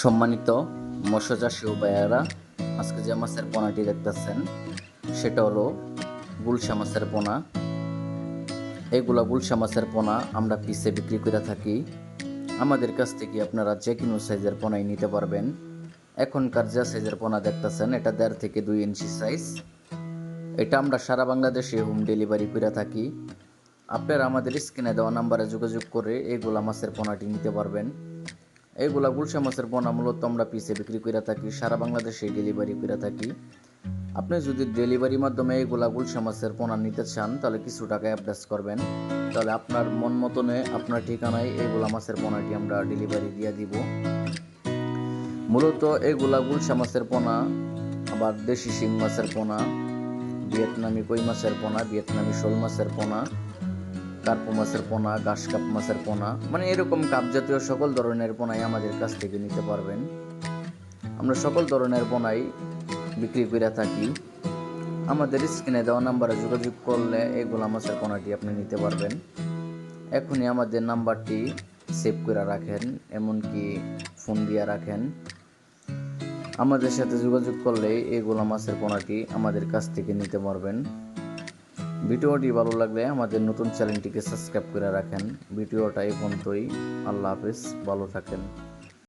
সম্মানিত মৎস্য চাষী ও আজকে যে মাছের পোনাটি দেখতেছেন, সেটা হলো গুলশা মাছের পোনা। এইগুলা গুলশা মাছের পোনা আমরা পিসে বিক্রি করে থাকি। আমাদের কাছ থেকে আপনারা যে কোনো সাইজের পোনাই নিতে পারবেন। এখনকার যে সাইজের পোনা দেখতেছেন, এটা দেড় থেকে দুই ইঞ্চি সাইজ এটা আমরা সারা বাংলাদেশে হোম ডেলিভারি করে থাকি। আপনারা আমাদের স্ক্রিনে দেওয়া নাম্বারে যোগাযোগ করে এইগুলা মাছের পোনাটি নিতে পারবেন। এইগুলা গুলশা মাছের পোনা মূলত আমরা পিসে বিক্রি করে থাকি, সারা বাংলাদেশে ডেলিভারি করে থাকি। আপনি যদি ডেলিভারির মাধ্যমে এইগুলা গুলশা মাছের পোনা নিতে চান, তাহলে কিছু টাকা অ্যাডভান্স করবেন। তাহলে আপনার মন মতনে, আপনার ঠিকানায় এইগুলা মাছের পোনাটি আমরা ডেলিভারি দিয়ে দিব। মূলত এইগুলা গুলশা মাছের পোনা, আবার দেশি শিং মাছের পোনা, ভিয়েতনামি কই মাছের পোনা, ভিয়েতনামি শোল মাছের পোনা কার্পু মাছের পোনা, ঘাস কাপ মাছের পোনা মানে এরকম কাপ জাতীয় সকল ধরনের পোনাই আমাদের কাছ থেকে নিতে পারবেন। আমরা সকল ধরনের পোনাই বিক্রি করে থাকি। আমাদের স্ক্রিনে দেওয়া নাম্বারে যোগাযোগ করলে এই গোলা মাছের পোনাটি আপনি নিতে পারবেন। এখনই আমাদের নাম্বারটি সেভ করে রাখেন, এমনকি ফোন দিয়ে রাখেন। আমাদের সাথে যোগাযোগ করলে এই গোলা মাছের পোনাটি আমাদের কাছ থেকে নিতে পারবেন। ভিডিওটি ভালো লাগলে আমাদের নতুন চ্যানেলটিকে সাবস্ক্রাইব করে রাখেন। ভিডিওটা এই পর্যন্তই। আল্লাহ হাফিজ। ভালো থাকেন।